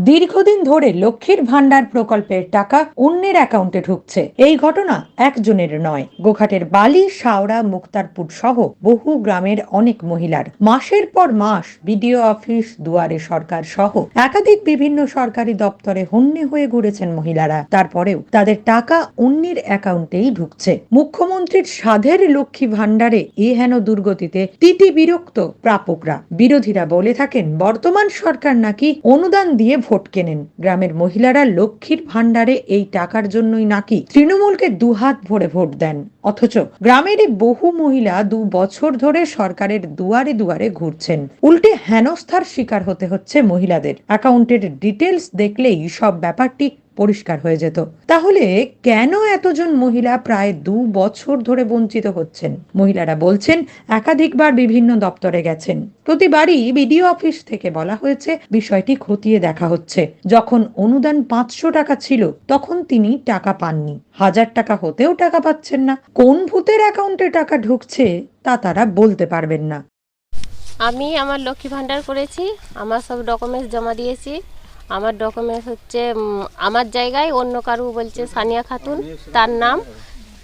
দীর্ঘদিন ধরে লক্ষ্মীর ভাণ্ডার প্রকল্পের টাকা অন্যের অ্যাকাউন্টে ঢুকছে। এই ঘটনা একজনের নয়। গোঘাটের বালি, শাওড়া, মুক্তারপুর সহ বহু গ্রামের অনেক মহিলার। মাসের পর মাস বিডিও অফিস, দুয়ারে সরকার সহ একাধিক বিভিন্ন সরকারি দপ্তরে হন্যে হয়ে ঘুরেছেন মহিলারা। তারপরেও তাদের টাকা অন্যের অ্যাকাউন্টেই ঢুকছে। মুখ্যমন্ত্রীর সাধের লক্ষ্মী ভাণ্ডারে এ হেন দুর্গতিতে তিতি বিরক্ত প্রাপকরা। বিরোধীরা বলে থাকেন, বর্তমান সরকার নাকি অনুদান দিয়ে ভোট কেনেন গ্রামের মহিলারা লক্ষ্মীর ভাণ্ডারে এই টাকার জন্যই নাকি তৃণমূলকে দুহাত ভরে ভোট দেন। অথচ গ্রামেরই বহু মহিলা দু বছর ধরে সরকারের দুয়ারে দুয়ারে ঘুরছেন। উল্টে হেনস্থার শিকার হতে হচ্ছে মহিলাদের। অ্যাকাউন্টের ডিটেলস দেখলেই সব ব্যাপারটি পরিষ্কার হয়ে যেত। তাহলে কেন এতজন মহিলা প্রায় দু বছর ধরে বঞ্চিত হচ্ছেন? মহিলারা বলছেন, একাধিকবার বিভিন্ন দপ্তরে গেছেন। প্রতিবারই বিডিও অফিস থেকে বলা হয়েছে, বিষয়টি খতিয়ে দেখা হচ্ছে। যখন অনুদান পাঁচশো টাকা ছিল, তখন তিনি টাকা পাননি। হাজার টাকা হতেও টাকা পাচ্ছেন না। কোন ভূতের অ্যাকাউন্টে টাকা ঢুকছে, তা তারা বলতে পারবেন না। আমি আমার লক্ষ্মী ভাণ্ডার করেছি, আমার সব ডকুমেন্টস জমা দিয়েছি। আমার ডকুমেন্টস হচ্ছে আমার জায়গায় অন্য কারু বলছে সানিয়া খাতুন, তার নাম,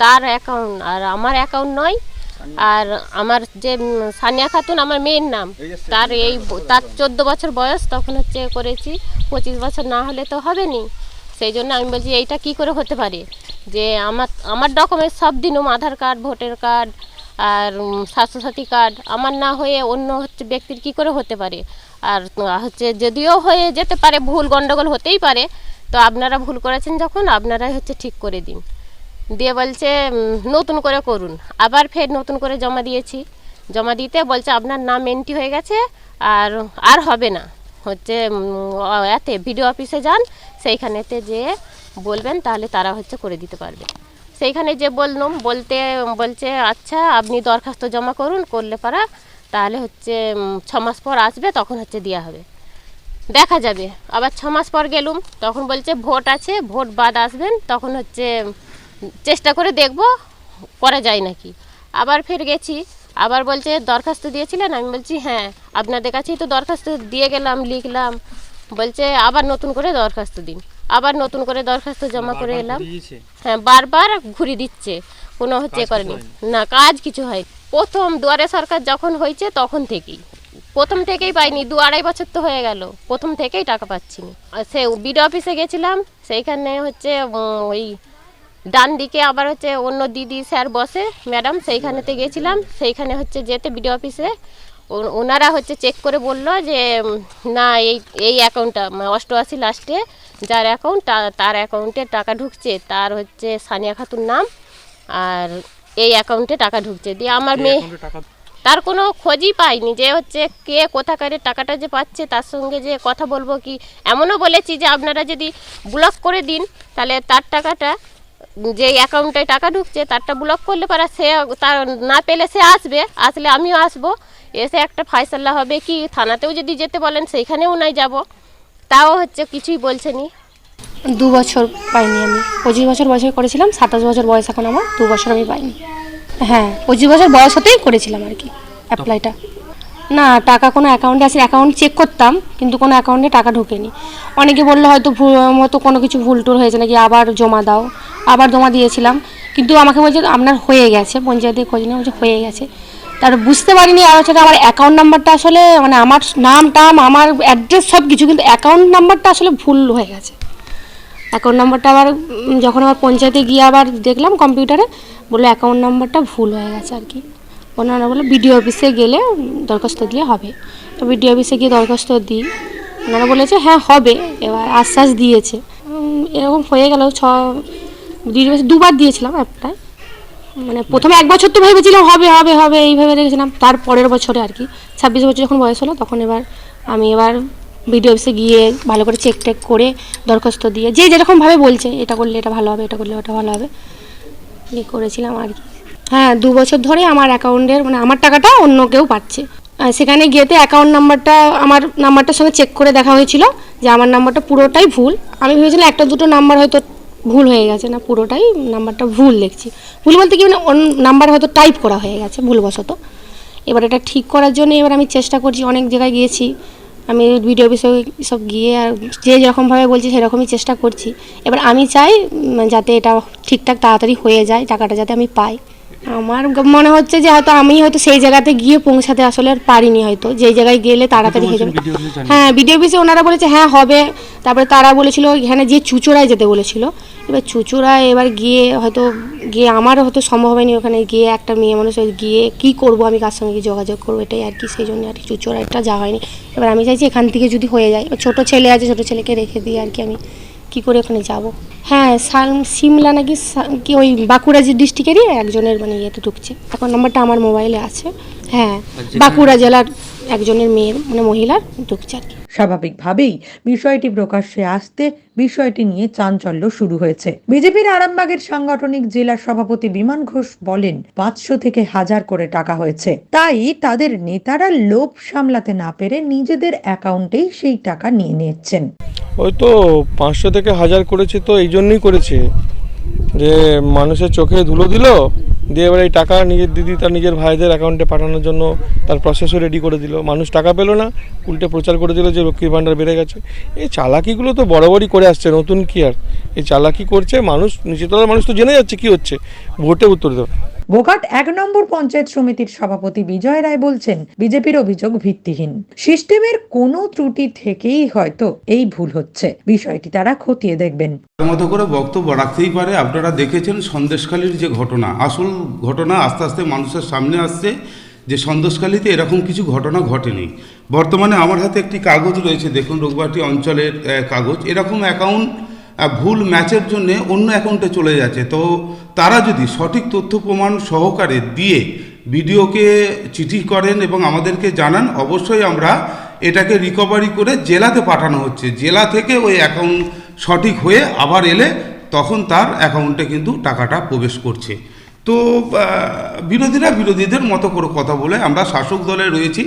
তার অ্যাকাউন্ট আর আমার অ্যাকাউন্ট নয়, আর আমার যে সানিয়া খাতুন আমার মেয়ের নাম, তার এই তার চোদ্দ বছর বয়স, তখন হচ্ছে করেছি, পঁচিশ বছর না হলে তো হবে নি সেই জন্য আমি বলছি, এইটা কি করে হতে পারে? যে আমার আমার ডকুমেন্টস সব দিনও আধার কার্ড ভোটার কার্ড আর স্বাস্থ্যসাথী কার্ড। আমার না হয়ে অন্য হচ্ছে ব্যক্তির কি করে হতে পারে? আর হচ্ছে যদিও হয়ে যেতে পারে, ভুল গন্ডগোল হতেই পারে, তো আপনারা ভুল করেছেন যখন, আপনারাই হচ্ছে ঠিক করে দিন। দিয়ে বলছে নতুন করে করুন। আবার ফের নতুন করে জমা দিয়েছি। জমা দিতে বলছে, আপনার নাম এন্ট্রি হয়ে গেছে, আর আর হবে না। হচ্ছে এতে, ভিডিও অফিসে যান, সেইখানেতে যেয়ে বলবেন, তাহলে তারা হচ্ছে করে দিতে পারবে। সেইখানে যে বললাম, বলতে, বলছে আচ্ছা আপনি দরখাস্ত জমা করুন, করলে পারা, তাহলে হচ্ছে ছ মাস পর আসবে, তখন হচ্ছে দেওয়া হবে। দেখা যাবে। আবার ছ মাস পর গেলুম, তখন বলছে, ভোট আছে, ভোট বাদ আসবেন, তখন হচ্ছে, চেষ্টা করে দেখব, করা যায় নাকি। আবার ফের গেছি, আবার বলছে, দরখাস্ত দিয়েছিলেন? আমি বলছি হ্যাঁ আপনাদের কাছেই তো দরখাস্ত দিয়ে গেলাম, লিখলাম। বলছে, আবার নতুন করে দরখাস্ত দিন। আবার নতুন করে দরখাস্ত জমা করে এলাম। হ্যাঁ বারবার ঘুরি দিচ্ছে। কোনো হচ্ছে করেনি। না কাজ কিছু হয় প্রথম দুয়ারে সরকার যখন হয়েছে তখন থেকেই। প্রথম থেকেই পাইনি দু আড়াই বছর তো হয়ে গেল। প্রথম থেকেই টাকা পাচ্ছি না সে বিডি অফিসে গেছিলাম সেইখানে হচ্ছে ওই ডান দিকে আবার হচ্ছে অন্য দিদি স্যার বসে ম্যাডাম সেইখানেতে গেছিলাম। সেইখানে হচ্ছে যেতে বিডি অফিসে। ওনারা হচ্ছে চেক করে বলল যে না এই এই অ্যাকাউন্টটা অষ্টআশি লাস্টে যার অ্যাকাউন্ট তার অ্যাকাউন্টে টাকা ঢুকছে তার হচ্ছে সানিয়া খাতুন নাম আর এই অ্যাকাউন্টে টাকা ঢুকছে। দিয়ে আমার মেয়ে তার কোনো খোঁজই পাইনি যে হচ্ছে কে কোথাকারের টাকাটা যে পাচ্ছে তার সঙ্গে যে কথা বলব কি এমনও বলেছি যে আপনারা যদি ব্লক করে দিন তাহলে তার টাকাটা যে অ্যাকাউন্টে টাকা ঢুকছে তারটা ব্লক করলে পারা সে তার না পেলে সে আসবে আসলে আমিও আসব। এসে একটা ফায়সাল্লা হবে কি? থানাতেও যদি যেতে বলেন, সেইখানেও নাই যাব। তাও হচ্ছে কিছুই বলছে নি। দু বছর পাইনি আমি। পঁচিশ বছর বয়সে করেছিলাম, সাতাশ বছর বয়স এখন আমার, দু বছর আমি পাইনি। হ্যাঁ পঁচিশ বছর বয়স হতেই করেছিলাম আর কি অ্যাপ্লাইটা না, টাকা কোনো অ্যাকাউন্টে আছে অ্যাকাউন্ট চেক করতাম, কিন্তু কোনো অ্যাকাউন্টে টাকা ঢোকেনি। অনেকে বলল হয়তো ভুল মতো কোনো কিছু ভুল টুল হয়েছে নাকি, আবার জমা দাও, আবার জমা দিয়েছিলাম। কিন্তু আমাকে বলছে, আপনার হয়ে গেছে পঞ্চায়েতে খোঁজ নিয়ে বলছে হয়ে গেছে। তার বুঝতে পারিনি আর হচ্ছে আমার অ্যাকাউন্ট নাম্বারটা আসলে মানে আমার নাম, টাম, আমার অ্যাড্রেস সব কিছু কিন্তু অ্যাকাউন্ট নাম্বারটা আসলে ভুল হয়ে গেছে। অ্যাকাউন্ট নাম্বারটা আবার যখন আবার পঞ্চায়েতে গিয়ে আবার দেখলাম কম্পিউটারে বলল অ্যাকাউন্ট নাম্বারটা ভুল হয়ে গেছে আর কি। ওনারা বলে বিডিও অফিসে গেলে দরখাস্ত দিয়ে হবে। তো বিডিও অফিসে গিয়ে দরখাস্ত দিই। ওনারা বলেছে হ্যাঁ হবে। এবার আশ্বাস দিয়েছে। এরকম হয়ে গেল ছ দুবার দিয়েছিলাম অ্যাপটায় মানে প্রথমে এক বছর তো ভেবেছিলাম, হবে হবে হবে এইভাবে রেখেছিলাম তার পরের বছরে আর কি। ছাব্বিশ বছর যখন বয়স হলো, তখন এবার আমি এবার বিডিও অফিসে গিয়ে ভালো করে চেক টেক করে দরখাস্ত দিয়ে, যে যেরকমভাবে বলছে, এটা করলে এটা ভালো হবে, এটা করলে ওটা ভালো হবে, দিয়ে করেছিলাম আর কি। হ্যাঁ দু বছর ধরে আমার অ্যাকাউন্টের মানে আমার টাকাটা অন্য কেউ পাচ্ছে। সেখানে গিয়েতে অ্যাকাউন্ট নাম্বারটা আমার নাম্বারটার সঙ্গে চেক করে দেখা হয়েছিল যে আমার নাম্বারটা পুরোটাই ভুল। আমি ভেবেছিলাম একটা দুটো নাম্বার হয়তো ভুল হয়ে গেছে না পুরোটাই, নাম্বারটা ভুল দেখছি। ভুল বলতে কি মানে নাম্বার হয়তো টাইপ করা হয়ে গেছে ভুলবশত। এবার এটা ঠিক করার জন্য এবার আমি চেষ্টা করছি, অনেক জায়গায় গিয়েছি। আমি ভিডিও বিষয়ে সব গিয়ে আর যে যেরকমভাবে বলছি সেরকমই চেষ্টা করছি। এবার আমি চাই যাতে এটা ঠিকঠাক তাড়াতাড়ি হয়ে যায়, টাকাটা যাতে আমি পাই। আমার মনে হচ্ছে যে হয়তো আমি হয়তো সেই জায়গাতে গিয়ে পৌঁছাতে আসলে আর পারিনি হয়তো। যেই জায়গায় গেলে তাড়াতাড়ি হয়ে যাবে। হ্যাঁ ভিডিও অফিসে ওনারা বলেছে হ্যাঁ হবে। তারপরে তারা বলেছিল এখানে যে চুচুড়ায় যেতে বলেছিল। এবার চুচুড়ায় এবার গিয়ে হয়তো গিয়ে আমার হয়তো সম্ভব হয়নি ওখানে গিয়ে একটা মেয়ে মানুষ গিয়ে কি করব আমি কার সঙ্গে যোগাযোগ করব এটাই আর কি। সেই জন্য আর কি চুচুড়াটা যাওয়া হয়নি। এবার আমি চাইছি এখান থেকে যদি হয়ে যায় ছোট ছেলে আছে ছোট ছেলেকে রেখে দিই আর কি আমি। কি করে ওখানে যাব? হ্যাঁ সাল- সিমলা নাকি কি ওই বাঁকুড়া যে ডিস্ট্রিক্টেরই একজনের মানে ইয়েতে ঢুকছে। এখন নাম্বারটা আমার মোবাইলে আছে। হ্যাঁ বাঁকুড়া জেলার একজনের মেয়ের মানে মহিলার ঢুকছে আর কি। স্বাভাবিকভাবেই বিষয়টি প্রকাশ্যে আসতে বিষয়টি নিয়ে চাঞ্চল্য শুরু হয়েছে। বিজেপির আরামবাগের সাংগঠনিক জেলা সভাপতি বিমান ঘোষ বলেন পাঁচশো থেকে হাজার করে টাকা হয়েছে। তাই তাদের নেতারা লোভ সামলাতে না পেরে নিজেদের অ্যাকাউন্টেই সেই টাকা নিয়ে নিচ্ছেন। ওই তো পাঁচশো থেকে হাজার করেছে তো, এই জন্যই করেছে। যে মানুষের চোখে ধুলো দিল, দিয়ে এবার এই টাকা নিজের দিদি তার নিজের ভাইদের অ্যাকাউন্টে পাঠানোর জন্য তার প্রসেসও রেডি করে দিল। মানুষ টাকা পেল না, উল্টে প্রচার করে দিল যে লক্ষ্মীর ভাণ্ডার বেড়ে গেছে। এই চালাকিগুলো তো বরাবরই করে আসছে, নতুন কি আর? এই চালাকি করছে মানুষ নিচে নিচেতলার মানুষ তো জেনে যাচ্ছে কি হচ্ছে। ভোটে উত্তর দেবে। বোকাট এক নম্বর পঞ্চায়েত সমিতির সভাপতি বিজয় রায় বলছেন, বিজেপির অভিযোগ ভিত্তিহীন। সিস্টেমের কোনো ত্রুটি থেকেই হয়তো এই ভুল হচ্ছে। বিষয়টি তারা খতিয়ে দেখবেন। মতো করে বক্তব্য রাখতেই পারে। আপনারা দেখেছেন সন্দেশকালীর যে ঘটনা, আসল ঘটনা আস্তে আস্তে মানুষের সামনে আসছে যে সন্দেশকালীতে এরকম কিছু ঘটনা ঘটেনি। বর্তমানে আমার হাতে একটি কাগজ রয়েছে, দেখুন রোগবাটি অঞ্চলের কাগজ। এরকম অ্যাকাউন্ট ভুল ম্যাচের জন্য অন্য অ্যাকাউন্টে চলে যাচ্ছে। তো তারা যদি সঠিক তথ্য প্রমাণ সহকারে দিয়ে ভিডিওকে চিঠি করেন এবং আমাদেরকে জানান, অবশ্যই আমরা এটাকে রিকভারি করে জেলাতে পাঠানো হচ্ছে। জেলা থেকে ওই অ্যাকাউন্ট সঠিক হয়ে আবার এলে তখন তার অ্যাকাউন্টে কিন্তু টাকাটা প্রবেশ করছে। তো বিরোধীরা বিরোধীদের মতো করে কথা বলে আমরা শাসক দলে রয়েছি।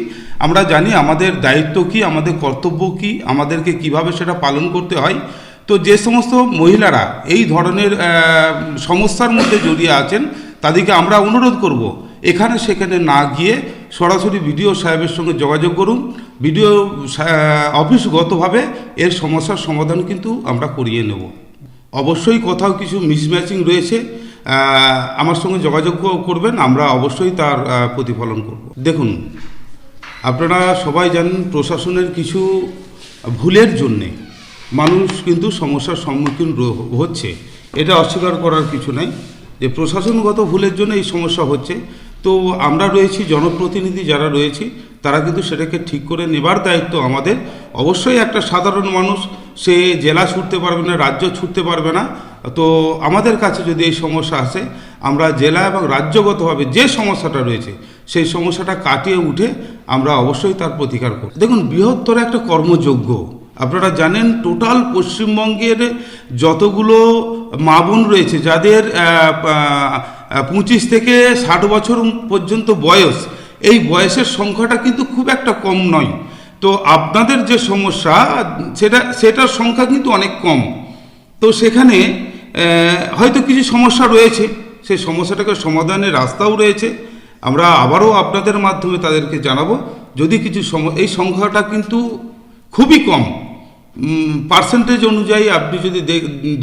আমরা জানি আমাদের দায়িত্ব কি, আমাদের কর্তব্য কি, আমাদেরকে কীভাবে সেটা পালন করতে হয়। তো যে সমস্ত মহিলারা এই ধরনের সমস্যার মধ্যে জড়িয়ে আছেন, তাদেরকে আমরা অনুরোধ করব, এখানে সেখানে না গিয়ে সরাসরি বিডিও সাহেবের সঙ্গে যোগাযোগ করুন। বিডিও অফিসগতভাবে এর সমস্যার সমাধান কিন্তু আমরা করিয়ে নেব। অবশ্যই কোথাও কিছু মিসম্যাচিং রয়েছে আমার সঙ্গে যোগাযোগ করবেন, আমরা অবশ্যই তার প্রতিফলন করব। দেখুন, আপনারা সবাই জানেন প্রশাসনের কিছু ভুলের জন্যে মানুষ কিন্তু সমস্যার সম্মুখীন হচ্ছে। এটা অস্বীকার করার কিছু নাই। যে প্রশাসনগত ভুলের জন্য এই সমস্যা হচ্ছে। তো আমরা রয়েছি, জনপ্রতিনিধি যারা রয়েছি, তারা কিন্তু সেটাকে ঠিক করে নেবার দায়িত্ব আমাদের। অবশ্যই একটা সাধারণ মানুষ, সে জেলা ছুটতে পারবে না, রাজ্য ছুটতে পারবে না। তো আমাদের কাছে যদি এই সমস্যা আসে, আমরা জেলা এবং রাজ্যগতভাবে যে সমস্যাটা রয়েছে, সেই সমস্যাটা কাটিয়ে উঠে আমরা অবশ্যই তার প্রতিকার করব। দেখুন, বৃহত্তর একটা কর্মযোগ্য আপনারা জানেন টোটাল পশ্চিমবঙ্গের যতগুলো মা বোন রয়েছে, যাদের পঁচিশ থেকে ষাট বছর পর্যন্ত বয়স, এই বয়সের সংখ্যাটা কিন্তু খুব একটা কম নয়। তো আপনাদের যে সমস্যা, সেটা, সেটার সংখ্যা কিন্তু অনেক কম। তো সেখানে হয়তো কিছু সমস্যা রয়েছে, সেই সমস্যাটাকে সমাধানের রাস্তাও রয়েছে। আমরা আবারও আপনাদের মাধ্যমে তাদেরকে জানাব, যদি কিছু সম- এই সংখ্যাটা কিন্তু খুবই কম। পার্সেন্টেজ অনুযায়ী আপনি যদি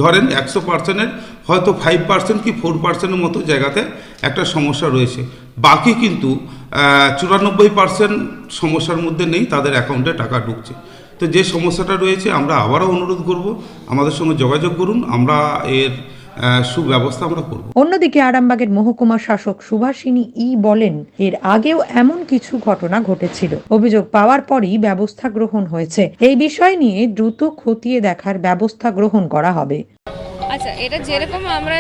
ধরেন একশো পার্সেন্টের হয়তো ফাইভ পার্সেন্ট কি ফোর পার্সেন্টের মতো জায়গাতে একটা সমস্যা রয়েছে। বাকি কিন্তু চুরানব্বই পার্সেন্ট সমস্যার মধ্যে নেই, তাদের অ্যাকাউন্টে টাকা ঢুকছে। তো যে সমস্যাটা রয়েছে, আমরা আবারও অনুরোধ করব, আমাদের সঙ্গে যোগাযোগ করুন, আমরা এর সুব্যবস্থা আমরা করব। অন্যদিকে আরামবাগের মহকুমা শাসক সুভাষিনী ই বলেন, এর আগেও এমন কিছু ঘটনা ঘটেছিল। অভিযোগ পাওয়ার পরই ব্যবস্থা গ্রহণ হয়েছে। এই বিষয় নিয়ে দ্রুত খতিয়ে দেখার ব্যবস্থা গ্রহণ করা হবে। আচ্ছা এটা যেরকম আমরা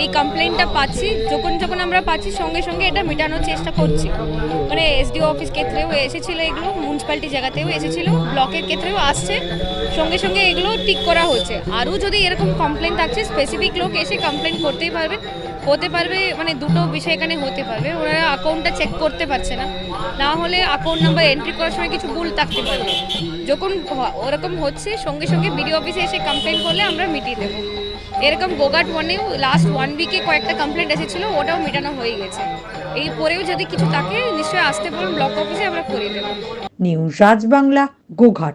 এই কমপ্লেনটা পাচ্ছি, যখন যখন আমরা পাচ্ছি, সঙ্গে সঙ্গে এটা মেটানোর চেষ্টা করছি। মানে এসডিও অফিস ক্ষেত্রেও এসেছিল এগুলো মিউনিসিপ্যালিটি জায়গাতেও এসেছিল ব্লকের ক্ষেত্রেও আসছে, সঙ্গে সঙ্গে এগুলো ঠিক করা হচ্ছে। আরও যদি এরকম কমপ্লেন থাকছে স্পেসিফিক লোক এসে কমপ্লেন করতেই পারবে, হতে পারবে মানে দুটো বিষয় এখানে হতে পারবে ওরা অ্যাকাউন্টটা চেক করতে পারছে না। না হলে অ্যাকাউন্ট নাম্বার এন্ট্রি করার সময় কিছু ভুল থাকতে পারে। যখন ওরকম হচ্ছে, সঙ্গে সঙ্গে বিডিও অফিসে এসে কমপ্লেন করলে আমরা মিটিয়ে দেবো। এরকম গোগাট ওয়ানেও লাস্ট ওয়ান উইকে কয়েকটা কমপ্লেন্ট এসেছিল, ওটাও মেটানো হয়ে গেছে। এই পরেও যদি কিছু থাকে, নিশ্চয়ই আসতে পারেন ব্লক অফিসে আমরা করে দেবো নিউজ রাজবাংলা গোঘাট